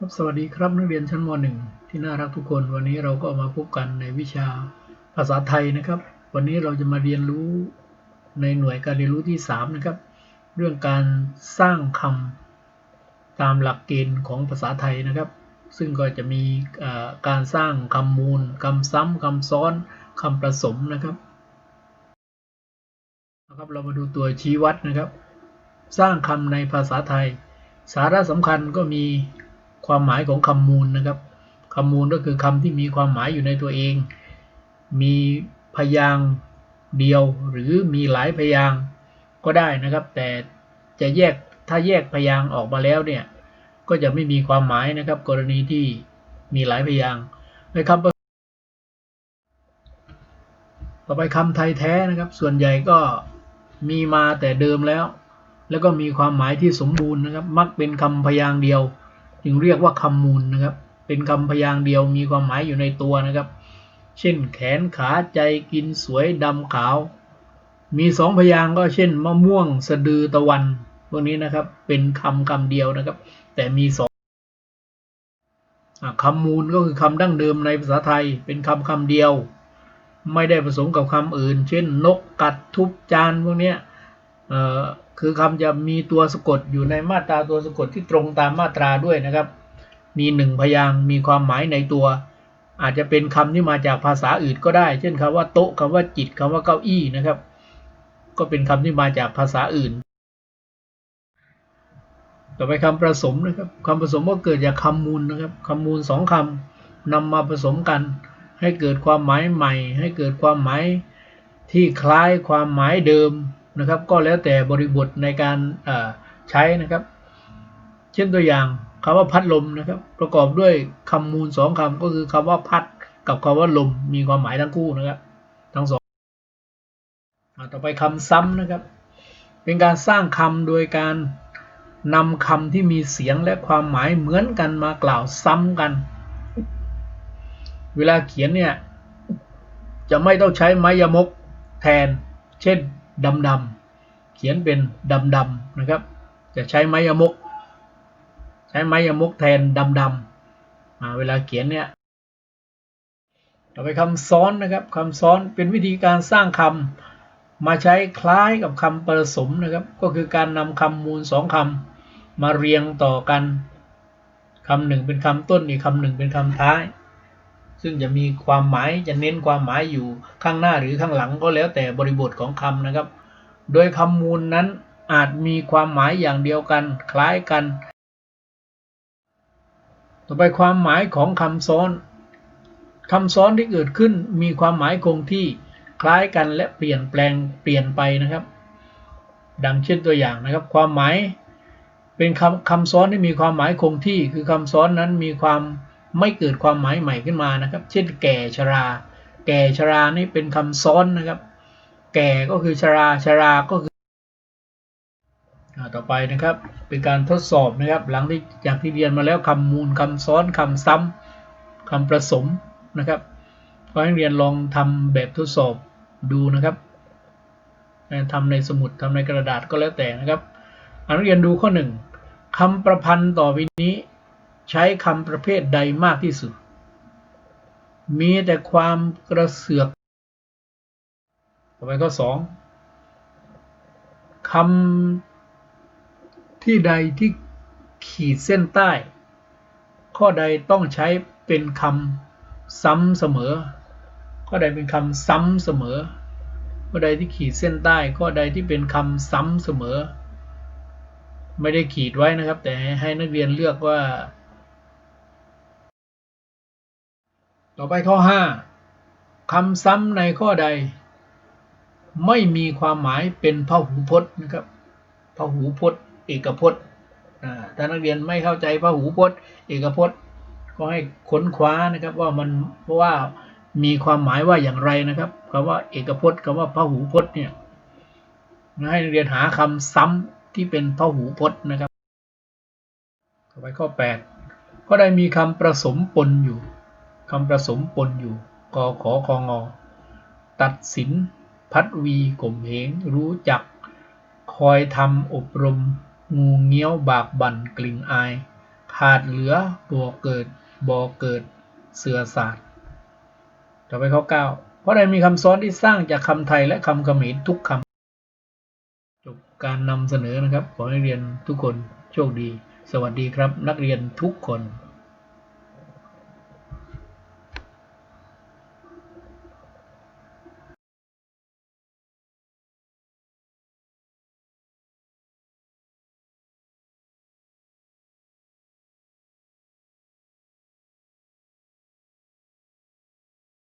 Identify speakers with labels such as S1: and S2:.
S1: ครับสวัสดีครับนักเรียนชั้นม .1 ที่น่ารักทุกคนวันนี้เราก็มาพบกันในวิชาภาษาไทยนะครับ วันนี้เราจะมาเรียนรู้ในหน่วยการเรียนรู้ที่ 3 นะครับ เรื่องการสร้างคำตามหลักเกณฑ์ของภาษาไทยนะครับ ซึ่งก็จะมีการสร้างคำมูลคำซ้ำคำซ้อนคำผสมนะครับนะครับเรามาดูตัวชี้วัดนะครับ สร้างคำในภาษาไทย สาระสำคัญก็มี ความหมายของคำมูลนะครับคำมูลก็คือคำที่มีความหมายอยู่ในตัวเอง มีพยางค์เดียวหรือมีหลายพยางค์ก็ได้นะครับ แต่จะแยกถ้าแยกพยางค์ออกมาแล้วเนี่ยก็จะไม่มีความหมายนะครับ กรณีที่มีหลายพยางค์ในคำต่อไปคำไทยแท้นะครับ ส่วนใหญ่ก็มีมาแต่เดิมแล้ว แล้วก็มีความหมายที่สมบูรณ์นะครับ มักเป็นคำพยางค์เดียว จึงเรียกว่าคำมูลนะครับ เป็นคำพยางค์เดียวมีความหมายอยู่ในตัวนะครับ เช่น แขนขาใจกินสวยดำขาว มีสองพยางค์ก็เช่น มะม่วงสะดือตะวันพวกนี้นะครับเป็นคำคำเดียวนะครับ แต่มีสองคำมูลก็คือคำดั้งเดิมในภาษาไทย เป็นคำคำเดียว ไม่ได้ผสมกับคำอื่น เช่น นกกัดทุบจานพวกเนี้ย คือคำจะมีตัวสะกดอยู่ในมาตราตัวสะกดที่ตรงตามมาตราด้วยนะครับ มีหนึ่งพยางมีความหมายในตัว อาจจะเป็นคำที่มาจากภาษาอื่นก็ได้ เช่นคำว่าโต๊ะคำว่าจิตคำว่าเก้าอี้นะครับ ก็เป็นคำที่มาจากภาษาอื่น ต่อไปคำผสมนะครับคำผสมก็เกิดจากคำมูลนะครับคำมูลสองคำนำมาผสมกัน ให้เกิดความหมายใหม่ ให้เกิดความหมายที่คล้ายความหมายเดิม นะครับ ก็แล้วแต่บริบทในการใช้นะครับ เช่นตัวอย่างคำว่าพัดลมนะครับ ประกอบด้วยคำมูลสองคำก็คือคำว่าพัดกับคำว่าลมมีความหมายทั้งคู่นะครับ ทั้งสองต่อไปคำซ้ำนะครับ เป็นการสร้างคำโดยการนำคำที่มีเสียงและความหมายเหมือนกันมากล่าวซ้ำกัน เวลาเขียนเนี่ยจะไม่ต้องใช้ไม้ยมกแทน เช่น ดำดำเขียนเป็นดำดำนะครับ จะใช้ไม้ยมกใช้ไม้ยมกแทนดำดำเวลาเขียนเนี่ยต่อไปคำซ้อนนะครับคำซ้อนเป็นวิธีการสร้างคำมาใช้คล้ายกับคำผสมนะครับ ก็คือการนำคำมูลสองคำมาเรียงต่อกันคำหนึ่งเป็นคำต้นอีกคำหนึ่งเป็นคำท้าย ซึ่งจะมีความหมายจะเน้นความหมายอยู่ข้างหน้าหรือข้างหลังก็แล้วแต่บริบทของคำนะครับ โดยคำมูลนั้นอาจมีความหมายอย่างเดียวกัน คล้ายกัน ต่อไปความหมายของคำซ้อนคำซ้อนที่เกิดขึ้นมีความหมายคงที่คล้ายกันและเปลี่ยนแปลงเปลี่ยนไปนะครับ ดังเช่นตัวอย่างนะครับ ความหมายเป็นคำคำซ้อนที่มีความหมายคงที่ คือคำซ้อนนั้นมีความ ไม่เกิดความหมายใหม่ขึ้นมานะครับ เช่น แก่ชรา แก่ชรานี่เป็นคำซ้อนนะครับ แก่ก็คือชราชราก็คือต่อไปนะครับเป็นการทดสอบนะครับ หลังที่จากที่เรียนมาแล้วคำมูลคำซ้อนคำซ้ำคำผสมนะครับก็ให้เรียนลองทำแบบทดสอบดูนะครับทำในสมุดทำในกระดาษก็แล้วแต่นะครับนักเรียนดูข้อหนึ่งคำประพันธ์ต่อไปนี้ ใช้คำประเภทใดมากที่สุด มีแต่ความกระเสือก ต่อไปข้อสองคำที่ใดที่ขีดเส้นใต้ ข้อใดต้องใช้เป็นคำซ้ำเสมอ ข้อใดเป็นคำซ้ำเสมอ ข้อใดที่ขีดเส้นใต้ ข้อใดที่เป็นคำซ้ำเสมอ ไม่ได้ขีดไว้นะครับ แต่ให้นักเรียนเลือกว่า ต่อไปข้อ 5คำซ้ำในข้อใด ไม่มีความหมายเป็นพหูพจน์นะครับพหูพจน์ เอกพจน์ถ้านักเรียนไม่เข้าใจพหูพจน์ เอกพจน์ ก็ให้ค้นคว้านะครับว่ามันเพราะว่ามีความหมายว่าอย่างไรนะครับคำว่าเอกพจน์คำว่าพหูพจน์เนี่ยให้นักเรียนหาคำซ้ำที่เป็นพหูพจน์นะครับ ต่อไปข้อ 8 ก็ได้มีคำผสมปนอยู่ คำผสมปนอยู่กอขอคองอ ตัดสิน พัดวีข่มเหงรู้จัก คอยทำอบรม งูเงี้ยวบากบั่นกลิ่งอาย ขาดเหลือบ่อเกิดบ่อเกิด เสือศาสตร์ต่อไปข้อเก้าเพราะใดมีคำซ้อนที่สร้างจากคำไทยและคำเขมรทุกคำ จบการนำเสนอนะครับ ขอให้เรียนทุกคนโชคดี สวัสดีครับ นักเรียนทุกคน